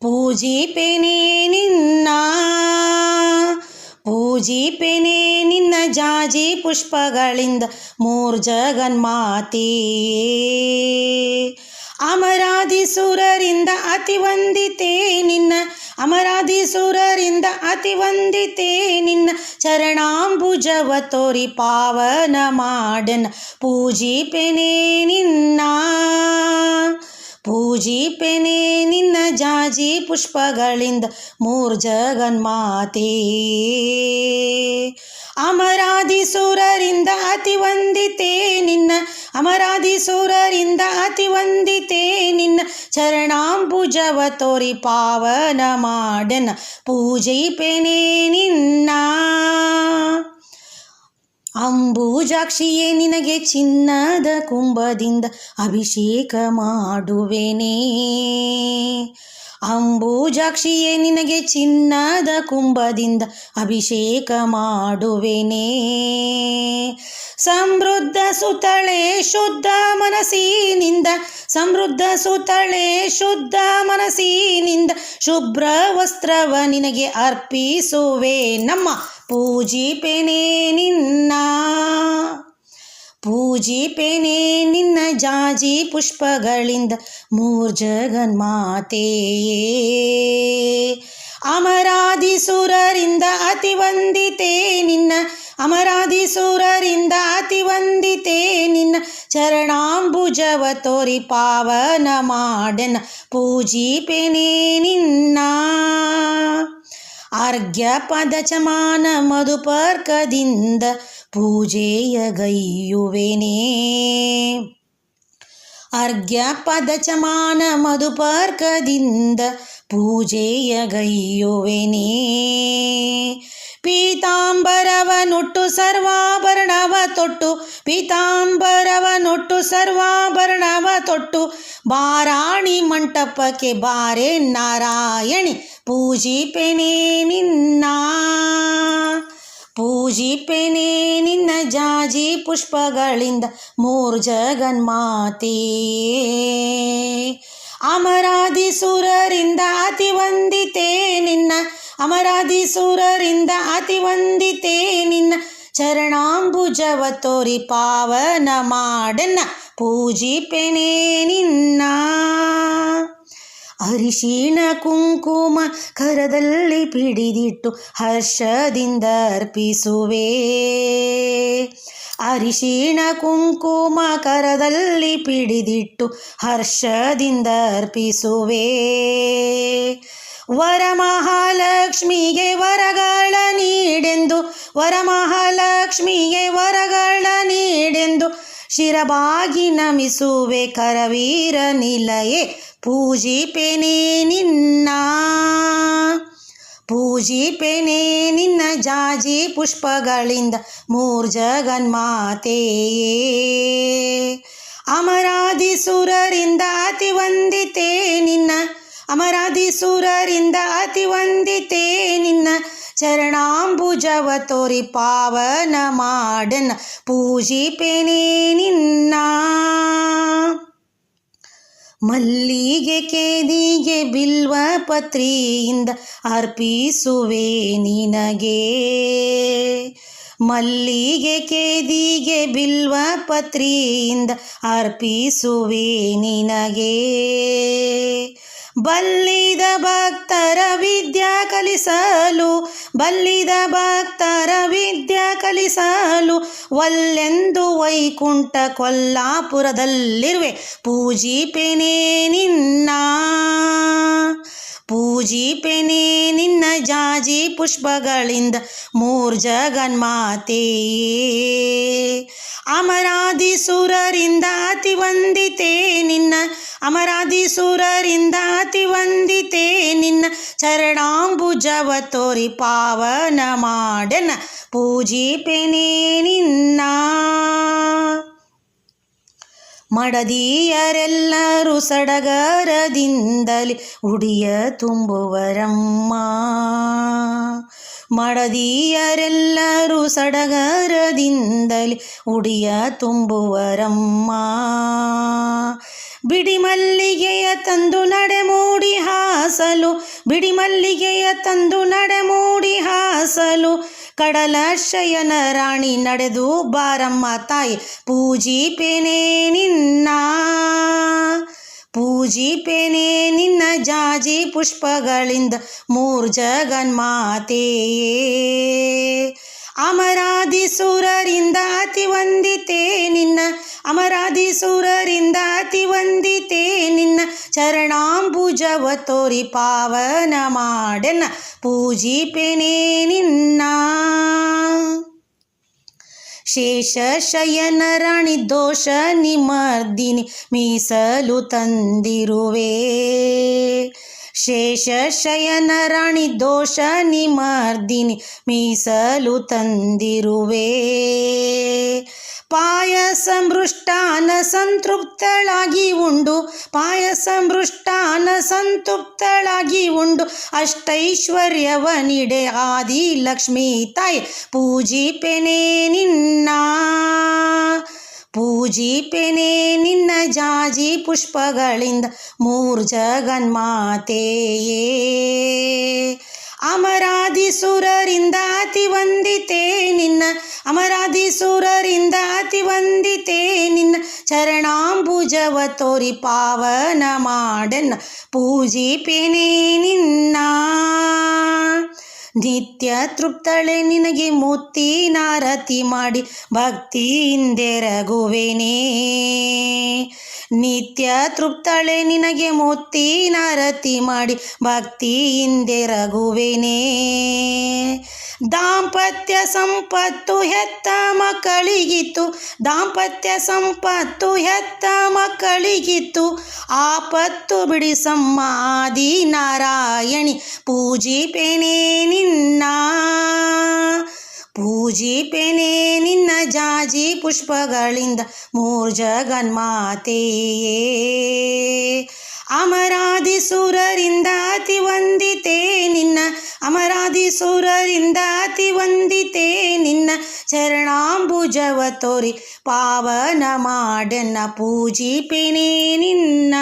ಪೂಜಿಪೆನೆ ನಿನ್ನ ಪೂಜಿಪೆನೆ ನಿನ್ನ ಜಾಜಿ ಪುಷ್ಪಗಳಿಂದ ಮೂರ್ ಜಗನ್ಮಾತೆ. ಅಮರಾದಿ ಸುರರಿಂದ ಅತಿ ವಂದಿತೆ ನಿನ್ನ ಅಮರಾದಿ ಸುರರಿಂದ ಅತಿ ವಂದಿತೆ ನಿನ್ನ ಚರಣಾಂಬುಜವ ತೋರಿ ಪಾವನ ಮಾಡನ. ಪೂಜಿಪೆನೆ ನಿನ್ನ ಪೂಜಿಪೆನೆ ನಿನ್ನ ಜಾಜಿ ಪುಷ್ಪಗಳಿಂದ ಮೂರ್ ಜಗನ್ಮಾತೆ. ಅಮರಾದಿ ಸೂರರಿಂದ ಅತಿ ವಂದಿತೆ ನಿನ್ನ ಅಮರಾದಿ ಸೂರರಿಂದ ಅತಿ ವಂದಿತೆ ನಿನ್ನ, ಚರಣಾಂಬುಜವ ತೋರಿ ಪಾವನ ಮಾಡನ. ಪೂಜಿಪೆನೆ ನಿನ್ನ ಅಂಬೂಜಾಕ್ಷಿಯೇ ನಿನಗೆ ಚಿನ್ನದ ಕುಂಭದಿಂದ ಅಭಿಷೇಕ ಮಾಡುವೆನೇ. ಅಂಬೂಜಾಕ್ಷಿಯೇ ನಿನಗೆ ಚಿನ್ನದ ಕುಂಭದಿಂದ ಅಭಿಷೇಕ ಮಾಡುವೆನೇ. ಸಮೃದ್ಧ ಸುತಳೆ ಶುದ್ಧ ಮನಸ್ಸಿನಿಂದ, ಸಮೃದ್ಧ ಸುತಳೆ ಶುದ್ಧ ಮನಸ್ಸಿನಿಂದ ಶುಭ್ರ ವಸ್ತ್ರವ ನಿನಗೆ ಅರ್ಪಿಸುವೆ ನಮ್ಮ ಪೂಜಿಪೆನೆ ನಿನ್ನ ಪೂಜಿಪೆನೆ ನಿನ್ನ ಜಾಜಿ ಪುಷ್ಪಗಳಿಂದ ಮೂರ್ ಜಗನ್ಮಾತೆಯೇ. ಅಮರಾದಿ ಸುರರಿಂದ ಅತಿ ವಂದಿತೆ ನಿನ್ನ ಅಮರಾದಿ ಸುರರಿಂದ ಅತಿ ವಂದಿತೆ ನಿನ್ನ ಚರಣಾಂಬುಜವ ತೋರಿ ಪಾವನ ಮಾಡನ, ಪೂಜಿಪೆನೆ ನಿನ್ನ. ಅರ್ಘ್ಯ ಪದ ಚಮಾನ ಮಧುಪರ್ಕದಿಂದ ಪೂಜೆಯ ಗೈಯುವೆನೇ. ಅರ್ಘ್ಯ ಪದ ಚಮಾನ ಮಧುಪರ್ಕದಿಂದ ಪೂಜೆಯ ಗೈಯುವೆನೇ. ಪೀತಾಂಬರವನುಟ್ಟು ಸರ್ವಾಭರಣವ ತೊಟ್ಟು, ಪೀತಾಂಬರವನುಟ್ಟು ಸರ್ವಾಭರಣವ ತೊಟ್ಟು, ಬಾರಾಣಿ ಮಂಟಪಕ್ಕೆ ಬಾರೆ ನಾರಾಯಣಿ ಪೂಜಿಪೆನೆ ನಿನ್ನ ಪೂಜಿಪೆನೆ ನಿನ್ನ ಜಾಜಿ ಪುಷ್ಪಗಳಿಂದ ಮೂರ್ ಜಗನ್ಮಾತೆ. ಅಮರಾದಿ ಸುರರಿಂದ ಅತಿ ವಂದಿತೆ ನಿನ್ನ ಅಮರಾದಿ ಸುರರಿಂದ ಅತಿ ವಂದಿತೆ ನಿನ್ನ ಚರಣಾಂಬುಜವ ತೋರಿ ಪಾವನ ಮಾಡನ್ನ ಪೂಜಿಪೆನೆ ನಿನ್ನ. ಅರಿಶಿಣ ಕುಂಕುಮ ಕರದಲ್ಲಿ ಪಿಡಿದಿಟ್ಟು ಹರ್ಷದಿಂದ ಅರ್ಪಿಸುವೆ. ಅರಿಶಿಣ ಕುಂಕುಮ ಕರದಲ್ಲಿ ಪಿಡಿದಿಟ್ಟು ಹರ್ಷದಿಂದ ಅರ್ಪಿಸುವೆ. ವರಮಹಾಲಕ್ಷ್ಮಿಗೆ ವರಗಳ ನೀಡೆಂದು, ವರಮಹಾಲಕ್ಷ್ಮಿಗೆ ವರಗಳ ನೀಡೆಂದು ಶಿರಬಾಗಿ ನಮಿಸುವೆ ಕರವೀರ ನಿಲಯೇ. ಪೂಜಿಪೆನೆ ನಿನ್ನ ಪೂಜಿಪೆನೆ ನಿನ್ನ ಜಾಜಿ ಪುಷ್ಪಗಳಿಂದ ಮೂರ್ ಜಗನ್ಮಾತೆಯೇ ಅಮರಾದಿ ಸುರರಿಂದ ಅತಿ ವಂದಿತೆ ನಿನ್ನ ಅಮರಾದಿ ಸುರರಿಂದ ಅತಿ ವಂದಿತೆ ನಿನ್ನ ಚರಣಾಂಬುಜವ ತೋರಿ ಪಾವನ ಮಾಡನ, ಪೂಜಿಪೆನೆ ನಿನ್ನ. ಮಲ್ಲಿಗೆ ಕೇದಿಗೆ ಬಿಲ್ವ ಪತ್ರಿಯಿಂದ ಅರ್ಪಿಸುವೆ ನಿನಗೆ. ಮಲ್ಲಿಗೆ ಕೇದಿಗೆ ಬಿಲ್ವ ಪತ್ರಿಯಿಂದ ಅರ್ಪಿಸುವೆ ನಿನಗೆ. ಬಲ್ಲಿದ ಭಕ್ತರ ವಿದ್ಯಾ ಕಲಿಸಲು ಬಲ್ಲಿದ ಭಕ್ತರ ವಿದ್ಯಾ ಕಲಿಸಲು ಒಲ್ಲೆಂದು ವೈಕುಂಠ ಕೊಲ್ಲಾಪುರದಲ್ಲಿರುವೆ. ಪೂಜಿಪೆನೇ ನಿನ್ನ ಪೂಜಿಪೆನೆ ನಿನ್ನ ಜಾಜಿ ಪುಷ್ಪಗಳಿಂದ ಮೂರ್ ಜಗನ್ಮಾತೆಯೇ. ಅಮರಾದಿ ಸುರರಿಂದ ಅತಿ ವಂದಿತೆ ನಿನ್ನ ಅಮರಾದಿ ಸುರರಿಂದ ಅತಿ ವಂದಿತೆ ನಿನ್ನ ಚರಣಾಂಬುಜವ ತೋರಿ ಪಾವನ ಮಾಡನ, ಪೂಜಿಪೆನೆ ನಿನ್ನ. ಮಡದಿಯರೆಲ್ಲರೂ ಸಡಗರದಿಂದಲೇ ಉಡಿಯ ತುಂಬುವರಮ್ಮ. ಮಡದಿಯರೆಲ್ಲರೂ ಸಡಗರದಿಂದಲೇ ಉಡಿಯ ತುಂಬುವರಮ್ಮ. ಬಿಡಿ ಮಲ್ಲಿಗೆಯ ತಂದು ನಡೆಮೂಡಿ ಹಾಸಲು ಬಿಡಿ ಮಲ್ಲಿಗೆಯ ತಂದು ನಡೆಮೂಡಿ ಹಾಸಲು ಕಡಲ ಶಯನ ರಾಣಿ ನಡೆದು ಬಾರಮ್ಮ ತಾಯಿ, ಪೂಜಿಪೆನೆ ನಿನ್ನ ಪೂಜಿಪೆನೆ ನಿನ್ನ ಜಾಜಿ ಪುಷ್ಪಗಳಿಂದ ಮೂರ್ ಜಗನ್ಮಾತೆಯೇ. ಅಮರಾದಿ ಸುರರಿಂದ ಅತಿ ವಂದಿತೆ ನಿನ್ನ ಅಮರಾದಿ ಸುರರಿಂದ ಅತಿ ವಂದಿತೆ ನಿನ್ನ ಚರಣಾಂಬುಜವ ತೋರಿ ಪಾವನ ಮಾಡೆನ್ನ ಪೂಜಿಪೆನೆ ನಿನ್ನ. ಶೇಷ ಶಯನ ರಾಣಿ ದೋಷ ನಿಮರ್ದಿನಿ ಮೀಸಲು ತಂದಿರುವೆ. ಶೇಷ ಶಯನ ರಾಣಿ ದೋಷ ನಿಮರ್ದಿನಿ ಮೀಸಲು ತಂದಿರುವೆ. ಪಾಯಸ ಮೃಷ್ಟಾನ ಸಂತೃಪ್ತಳಾಗಿ ಉಂಡು. ಪಾಯಸ ಮೃಷ್ಟಾನ ಸಂತೃಪ್ತಳಾಗಿ ಉಂಡು. ಅಷ್ಟೈಶ್ವರ್ಯವ ನಿಡೆ ಆದಿ ಲಕ್ಷ್ಮೀ ತಾಯಿ ಪೂಜಿಪೆನೆ ನಿನ್ನ. ಪೂಜಿಪೆನೆ ನಿನ್ನ ಜಾಜಿ ಪುಷ್ಪಗಳಿಂದ ಮೂರ್ ಜಗನ್ಮಾತೆಯೇ. ಅಮರಾದಿ ಸುರರಿಂದ ಅತಿ ವಂದಿತೆ ನಿನ್ನ ಅಮರಾದಿ ಸುರರಿಂದ ಅತಿ ವಂದಿತೆ ನಿನ್ನ ಚರಣಾಂಬುಜವ ತೋರಿ ಪಾವನ ಮಾಡನ್ನ. ಪೂಜಿಪೆನೆ ನಿನ್ನ ನಿತ್ಯ ತೃಪ್ತಳೆ ನಿನಗೆ ಮುತ್ತಿನಾರತಿ ಮಾಡಿ ಭಕ್ತಿಯಿಂದೆರಗುವೆನೇ ನಿತ್ಯ ತೃಪ್ತಳೆ ನಿನಗೆ ಮುತ್ತಿನಾರತಿ ಮಾಡಿ ಭಕ್ತಿಯಿಂದೆರಗುವೆನೇ ದಾಂಪತ್ಯ ಸಂಪತ್ತು ಹೆತ್ತ ಮಕ್ಕಳಿಗಿತ್ತು, ದಾಂಪತ್ಯ ಸಂಪತ್ತು ಹೆತ್ತ ಮಕ್ಕಳಿಗಿತ್ತು. ಆಪತ್ತು ಬಿಡಿಸಮ್ಮ ಆದಿ ನಾರಾಯಣಿ, ಪೂಜಿಪೇನೆ ನಿನ್ನ. ಪೂಜಿಪೆನೆ ನಿನ್ನ ಜಾಜಿ ಪುಷ್ಪಗಳಿಂದ ಮೂರ್ ಜಗನ್ಮಾತೆಯೇ. ಅಮರಾದಿ ಸುರರಿಂದ ಅತಿ ವಂದಿತೆ ನಿನ್ನ ಅಮರಾದಿ ಸುರರಿಂದ ಅತಿ ವಂದಿತೆ ನಿನ್ನ ಚರಣಾಂಬುಜವ ತೋರಿ ಪಾವನ ಮಾಡನ್ನ ಪೂಜಿಪೆನೆ ನಿನ್ನ.